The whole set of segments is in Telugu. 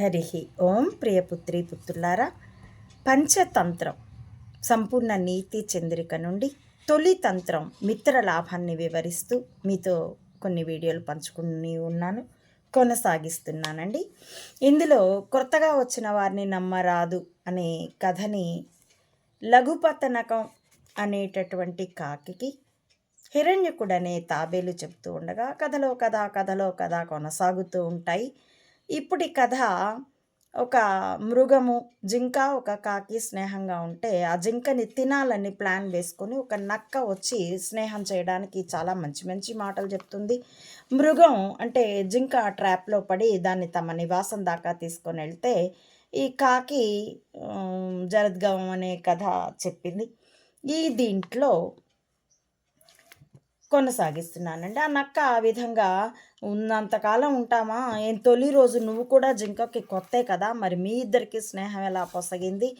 హరి ఓం ప్రియపుత్రి పుత్రులారా పంచతంత్రం సంపూర్ణ నీతి చంద్రిక నుండి తొలి తంత్రం మిత్ర లాభాన్ని వివరిస్తూ మీతో కొన్ని వీడియోలు పంచుకుని ఉన్నాను కొనసాగిస్తున్నానండి. ఇందులో కొత్తగా వచ్చిన వారిని నమ్మరాదు అనే కథని లఘుపతనకం అనేటటువంటి కాకికి హిరణ్యకుడు అనే తాబేలు చెప్తూ ఉండగా కథలో కథ కథలో కథ కొనసాగుతూ ఉంటాయి. ఇప్పుడు ఈ కథ ఒక మృగము జింక ఒక కాకి స్నేహంగా ఉంటే ఆ జింకని తినాలని ప్లాన్ వేసుకొని ఒక నక్క వచ్చి స్నేహం చేయడానికి చాలా మంచి మంచి మాటలు చెప్తుంది. మృగం అంటే జింక ఆ ట్రాప్లో పడి దాన్ని తమ నివాసం దాకా తీసుకొని వెళ్తే ఈ కాకి జరద్గవం అనే కథ చెప్పింది. ఈ దీంట్లో కొనసాగిస్తున్నానండి. ఆ నక్క ఆ విధంగా ఉన్నంతకాలం ఉంటామా? ఏం తొలి రోజు నువ్వు కూడా జింకకి కొత్తే కదా? మరి మీ ఇద్దరికి స్నేహం ఎలా పొసగింది?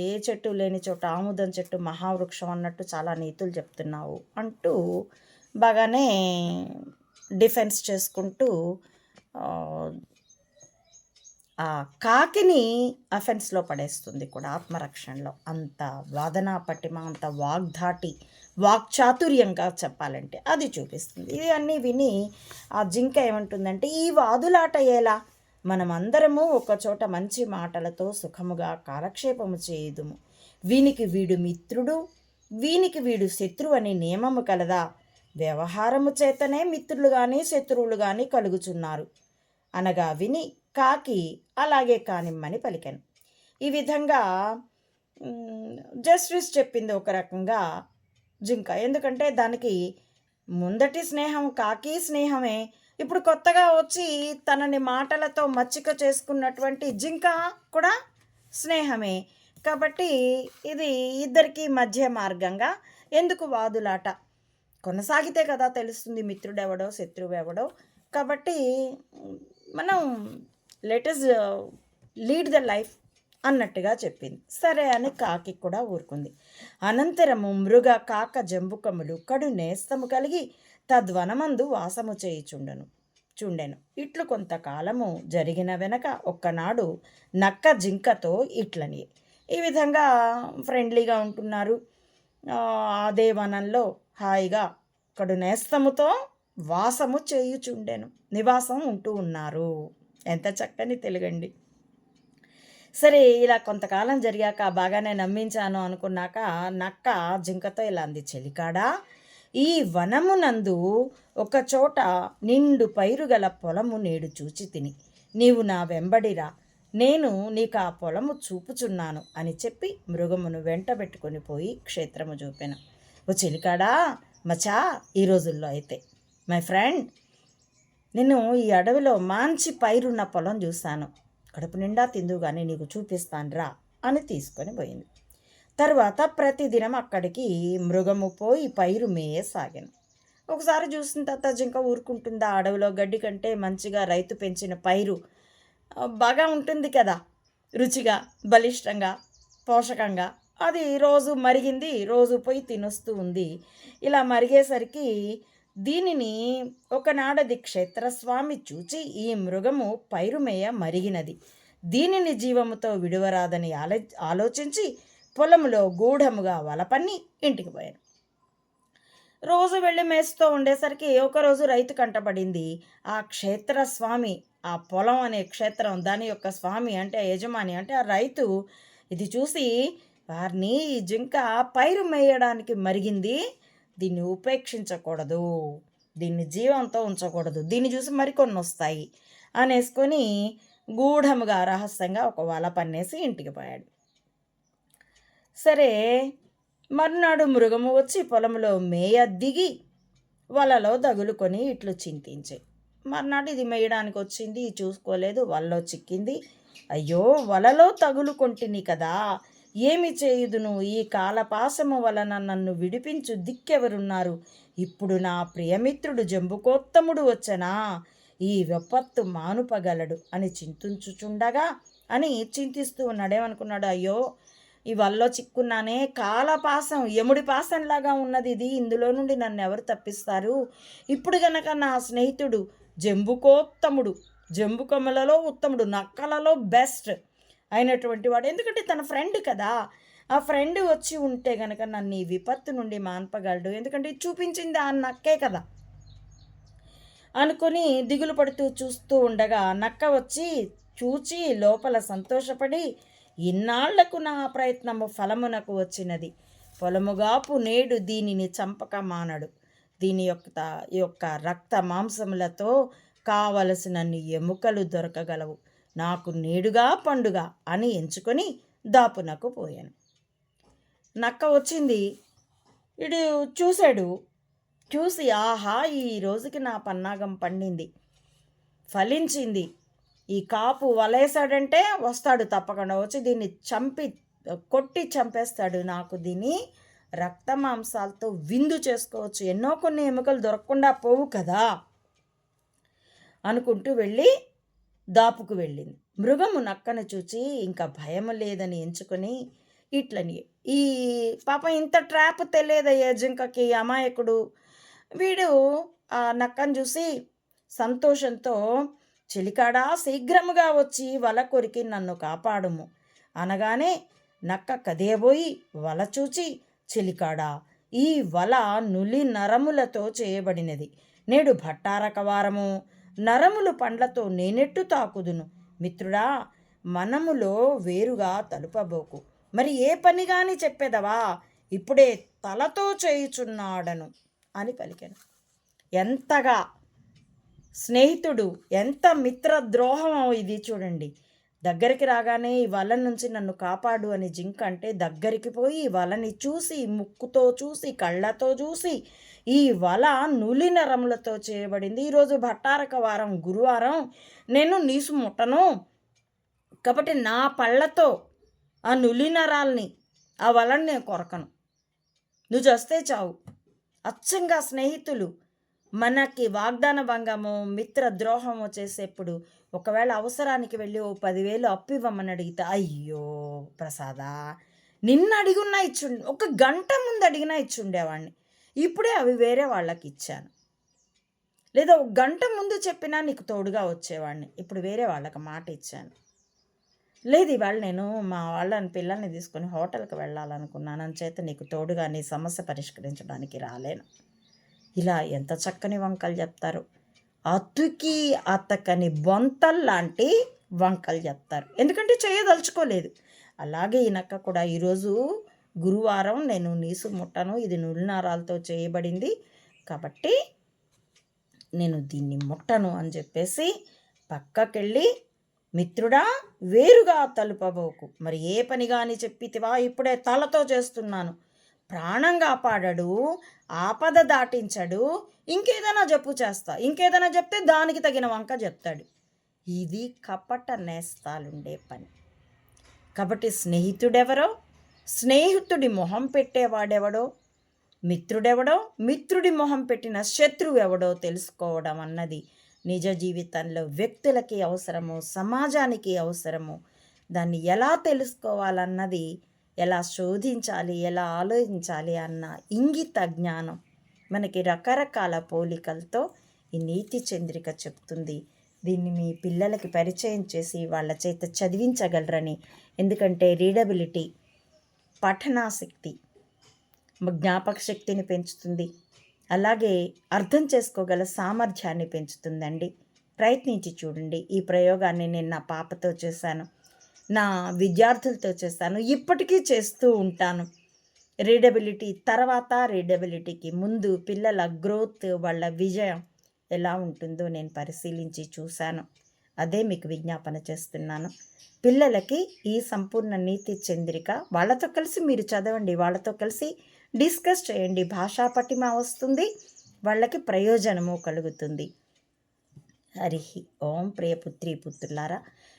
ఏ చెట్టు లేని చోట ఆముదం చెట్టు మహావృక్షం అన్నట్టు చాలా నీతులు చెప్తున్నావు అంటూ బాగానే డిఫెన్స్ చేసుకుంటూ ఆ, ఆ కాకిని అఫెన్స్లో పడేస్తుంది కూడా ఆత్మరక్షణలో. అంత వాదనా పటిమ అంత వాగ్ధాటి వాక్చాతుర్యంగా చెప్పాలంటే అది చూపిస్తుంది. ఇది అన్నీ విని ఆ జింక ఏమంటుందంటే ఈ వాదులాట ఎలా? మనమందరము ఒకచోట మంచి మాటలతో సుఖముగా కాలక్షేపము చేయుదుము. వీనికి వీడు మిత్రుడు వీనికి వీడు శత్రువు అనే నియమము కలదా? వ్యవహారము చేతనే మిత్రులు కానీ శత్రువులు కానీ కలుగుచున్నారు. అనగా విని కాకి అలాగే కానిమ్మని పలికాను. ఈ విధంగా జస్టిస్ చెప్పింది ఒక రకంగా జింక. ఎందుకంటే దానికి ముందటి స్నేహం కాకి స్నేహమే. ఇప్పుడు కొత్తగా వచ్చి తనని మాటలతో మచ్చిక చేసుకున్నటువంటి జింక కూడా స్నేహమే. కాబట్టి ఇది ఇద్దరికి మధ్య మార్గంగా ఎందుకు వాదులాట? కొనసాగితే కదా తెలుస్తుంది మిత్రుడెవడో శత్రువెవడో. కాబట్టి మనం లెటస్ లీడ్ ద లైఫ్ అన్నట్టుగా చెప్పింది. సరే అని కాకి కూడా ఊరుకుంది. అనంతరము మృగ కాక జంబుకములు కడు నేస్తము కలిగి తద్వనమందు వాసము చేయుచుండెను. చూండెను. ఇట్లు కొంతకాలము జరిగిన వెనక ఒక్కనాడు నక్క జింకతో ఇట్లని ఈ విధంగా ఫ్రెండ్లీగా ఉంటున్నారు. ఆ, అదే వనంలో హాయిగా కడు నేస్తముతో వాసము చేయుచుండెను. నివాసం ఉంటూ ఉన్నారు. ఎంత చక్కని తెలుగండి. సరే ఇలా కొంతకాలం జరిగాక బాగానే నమ్మించాను అనుకున్నాక నక్క జింకతో ఇలా అంది చెలికాడా ఈ వనమునందు ఒక చోట నిండు పైరు గల పొలము నేడు చూచి తిని. నీవు నా వెంబడిరా. నేను నీకు ఆ పొలము చూపుచున్నాను అని చెప్పి మృగమును వెంటబెట్టుకొని పోయి క్షేత్రము చూపాను. ఓ చెలికాడా మచా ఈ రోజుల్లో అయితే. మై ఫ్రెండ్ నేను ఈ అడవిలో మంచి పైరున్న పొలం చూశాను. కడుపు నిండా తిందుగానే కానీ నీకు చూపిస్తాను రా అని తీసుకొని పోయింది. తర్వాత ప్రతిదినం అక్కడికి మృగము పోయి పైరు మేయసాగాను ఒకసారి చూసిన తర్వాత జింక ఊరుకుంటుందా? అడవిలో గడ్డి కంటే మంచిగా రైతు పెంచిన పైరు బాగా ఉంటుంది కదా? రుచిగా బలిష్టంగా పోషకంగా. అది రోజు మరిగింది రోజు పోయి తినొస్తూ ఉంది. ఇలా మరిగేసరికి దీనిని ఒకనాడది క్షేత్రస్వామి చూచి ఈ మృగము పైరుమేయ మరిగినది. దీనిని జీవముతో విడువరాదని ఆలో ఆలోచించి పొలంలో గూఢముగా వలపన్ని ఇంటికి పోయాను. రోజు వెళ్ళి మేస్తూ ఉండేసరికి ఒకరోజు రైతు కంటపడింది. ఆ క్షేత్ర స్వామి ఆ పొలం అనే క్షేత్రం దాని యొక్క స్వామి అంటే యజమాని అంటే ఆ రైతు ఇది చూసి వారిని ఈ జింక పైరు మేయడానికి మరిగింది. దీన్ని ఉపేక్షించకూడదు. దీన్ని జీవంతో ఉంచకూడదు. దీన్ని చూసి మరికొన్ని వస్తాయి. అనేసుకొని గూఢముగా రహస్యంగా ఒక వల పన్నేసి ఇంటికి పోయాడు. సరే మర్నాడు మృగము వచ్చి పొలంలో మేయ దిగి వలలో తగులుకొని ఇట్లు చింతించే. మర్నాడు ఇది మేయడానికి వచ్చింది చూసుకోలేదు వలలో చిక్కింది. అయ్యో వలలో తగులుకొంటిని కదా. ఏమి చేయుదును ఈ కాలపాసము వలన నన్ను విడిపించు దిక్కెవరున్నారు? ఇప్పుడు నా ప్రియమిత్రుడు జంబుకోత్తముడు వచ్చనా? ఈ విపత్తు మానుపగలడు అని చింతించుచుండగా అని చింతిస్తూ ఉన్నాడేమనుకున్నాడు అయ్యో ఈ వల్లో చిక్కున్నానే కాలపాసం యముడి పాసంలాగా ఉన్నది ఇది. ఇందులో నుండి నన్ను ఎవరు తప్పిస్తారు? ఇప్పుడు గనక నా స్నేహితుడు జంబుకోత్తముడు జంబుకమ్మలలో ఉత్తముడు నక్కలలో బెస్ట్. అయినటువంటి వాడు. ఎందుకంటే తన ఫ్రెండ్ కదా. ఆ ఫ్రెండ్ వచ్చి ఉంటే గనక నన్ను ఈ విపత్తు నుండి మాన్పగలడు. ఎందుకంటే చూపించింది ఆ నక్కే కదా. అనుకొని దిగులు పడుతూ చూస్తూ ఉండగా నక్క వచ్చి చూచి లోపల సంతోషపడి ఇన్నాళ్ళకు నా ప్రయత్నము ఫలమునకు వచ్చినది. పొలముగాపు నేడు దీనిని చంపక మానడు. దీని యొక్క యొక్క రక్త మాంసములతో కావలసినన్ని ఎముకలు దొరకగలవు. నాకు నేడుగా పండుగ అని ఎంచుకొని దాపునకు పోయాను. నక్క వచ్చింది. ఇడు చూశాడు. చూసి ఆహా ఈ రోజుకి నా పన్నాగం పండింది. ఫలించింది. ఈ కాపు వలేసాడంటే వస్తాడు తప్పకుండా. వచ్చి దీన్ని చంపి కొట్టి చంపేస్తాడు నాకు దీన్ని రక్త మాంసాలతో విందు చేసుకోవచ్చు. ఎన్నో కొన్ని ఎముకలు దొరకకుండా పోవు కదా అనుకుంటూ వెళ్ళి దాపుకు వెళ్ళింది. మృగము నక్కను చూచి ఇంకా భయం లేదని ఎంచుకొని ఇట్లని ఈ పాప ఇంత ట్రాప్ తెలియదయ్యా జింకకి అమాయకుడు. వీడు ఆ నక్కను చూసి సంతోషంతో చెలికాడా శీఘ్రముగా వచ్చి వల కొరికి నన్ను కాపాడుము. అనగానే నక్క కదేబోయి వల చూచి చెలికాడా ఈ వల నులి నరములతో చేయబడినది. నేడు భట్టారక వారము. నరములు పండ్లతో నేనెట్టు తాకుదును? మిత్రుడా మనములో వేరుగా తలుపబోకు. మరి ఏ పని గాని చెప్పేదవా? ఇప్పుడే తలతో చేయుచున్నాడను అని పలికాను. ఎంతగా స్నేహితుడు ఎంత మిత్రద్రోహం ఇది చూడండి. దగ్గరికి రాగానే ఈ వల నుంచి నన్ను కాపాడు అని జింక అంటే దగ్గరికి పోయి ఈ వలని చూసి ముక్కుతో చూసి కళ్ళతో చూసి ఈ వల నులి నరములతో చేయబడింది. ఈరోజు భట్టారక వారం గురువారం నేను నీసు ముట్టను. కాబట్టి నా పళ్ళతో ఆ నులి నరాల్ని ఆ వలని నేను కొరకను. నువ్వు చస్తే చావు. అచ్చంగా స్నేహితులు మనకి వాగ్దాన భంగము మిత్ర ద్రోహము చేసేప్పుడు ఒకవేళ అవసరానికి వెళ్ళి ఓ పదివేలు అప్పు ఇవ్వమని అడిగితే అయ్యో ప్రసాదా నిన్న అడిగున్నా ఇచ్చు ఒక గంట ముందు అడిగినా ఇచ్చుండేవాడిని ఇప్పుడే అవి వేరే వాళ్ళకి ఇచ్చాను లేదా ఒక గంట ముందు చెప్పినా నీకు తోడుగా వచ్చేవాడిని ఇప్పుడు వేరే వాళ్ళకి మాట ఇచ్చాను. లేదు ఇవాళ నేను మా వాళ్ళని పిల్లల్ని తీసుకొని హోటల్కి వెళ్ళాలనుకున్నాను. చేత నీకు తోడుగా నీ సమస్య పరిష్కరించడానికి రాలేను. ఇలా ఎంత చక్కని వంకలు చెప్తారు. అతుకి అతకని బొంతల్లాంటి వంకలు చెప్తారు. ఎందుకంటే చేయదలుచుకోలేదు. అలాగే ఈయనక్క కూడా ఈరోజు గురువారం నేను నీసు ముట్టను. ఇది నులినారాలతో చేయబడింది. కాబట్టి నేను దీన్ని ముట్టను అని చెప్పేసి పక్కకెళ్ళి మిత్రుడా వేరుగా తలుపబోకు. మరి ఏ పని కానీ చెప్పితివా ఇప్పుడే తలతో చేస్తున్నాను. ప్రాణం కాపాడడు ఆపద దాటించడు ఇంకేదైనా జప్పు చేస్తా ఇంకేదైనా చెప్తే దానికి తగిన వంక చెప్తాడు. ఇది కపట నేస్తాలుండే పని. కాబట్టి స్నేహితుడెవరో? స్నేహితుడి మొహం పెట్టేవాడెవడో? మిత్రుడెవడో? మిత్రుడి మొహం పెట్టిన శత్రువు ఎవడో తెలుసుకోవడం అన్నది నిజ జీవితంలో వ్యక్తులకి అవసరము సమాజానికి అవసరము. దాన్ని ఎలా తెలుసుకోవాలన్నది ఎలా శోధించాలి ఎలా ఆలోచించాలి అన్న ఇంగిత జ్ఞానం మనకి రకరకాల పోలికలతో ఈ నీతి చంద్రిక చెప్తుంది. దీన్ని మీ పిల్లలకి పరిచయం చేసి వాళ్ళ చేత చదివించగలరని. ఎందుకంటే రీడబిలిటీ పఠనాశక్తి జ్ఞాపక శక్తిని పెంచుతుంది. అలాగే అర్థం చేసుకోగల సామర్థ్యాన్ని పెంచుతుందండి. ప్రయత్నించి చూడండి. ఈ ప్రయోగాన్ని నేను నా పాపతో చేశాను. నా విద్యార్థులతో చేస్తాను. ఇప్పటికీ చేస్తూ ఉంటాను. రీడబిలిటీ తర్వాత రీడబిలిటీకి ముందు పిల్లల గ్రోత్ వాళ్ళ విజయం ఎలా ఉంటుందో నేను పరిశీలించి చూశాను. అదే మీకు విజ్ఞాపన చేస్తున్నాను. పిల్లలకి ఈ సంపూర్ణ నీతి చంద్రిక వాళ్ళతో కలిసి మీరు చదవండి. వాళ్ళతో కలిసి డిస్కస్ చేయండి. భాషా పటిమ వస్తుంది. వాళ్ళకి ప్రయోజనము కలుగుతుంది. హరి ఓం ప్రియపుత్రి పుత్రులారా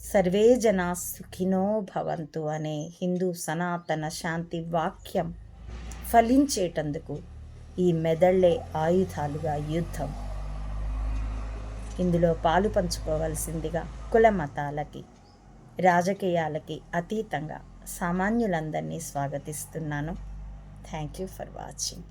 సర్వే జనా సుఖినో భవంతు అనే హిందూ సనాతన శాంతి వాక్యం ఫలించేటందుకు ఈ మెదళ్ళే ఆయుధాలుగా యుద్ధం. ఇందులో పాలు పంచుకోవలసిందిగా కుల మతాలకి రాజకీయాలకి అతీతంగా సామాన్యులందరినీ స్వాగతిస్తున్నాను. Thank you for watching